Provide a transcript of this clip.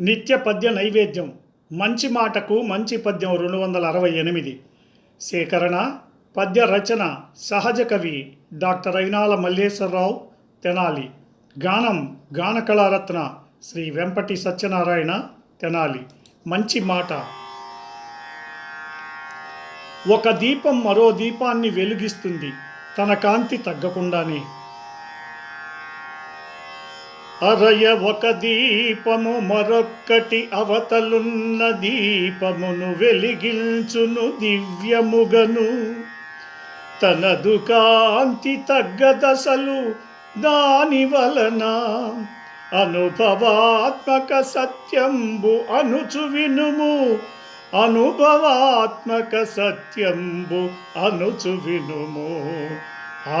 నిత్య పద్య నైవేద్యం. మంచి మాటకు మంచి పద్యం రెండు వందల అరవై ఎనిమిది. సేకరణ పద్య రచన సహజ కవి డాక్టర్ అయినాల మల్లేశ్వరరావు తెనాలి. గానం గాన కళారత్న శ్రీ వెంపటి సత్యనారాయణ తెనాలి. మంచి మాట. ఒక దీపం మరో దీపాన్ని వెలుగిస్తుంది. తన కాంతి తగ్గకుండానే అరయ ఒక దీపము మరొక్కటి అవతలున్న దీపమును వెలిగించును దివ్యముగను. తనదు కాంతి తగ్గదశలు దాని వలన అనుభవాత్మక సత్యంబు అనుచు వినుము. అనుభవాత్మక సత్యంబు అనుచు వినుము. ఆ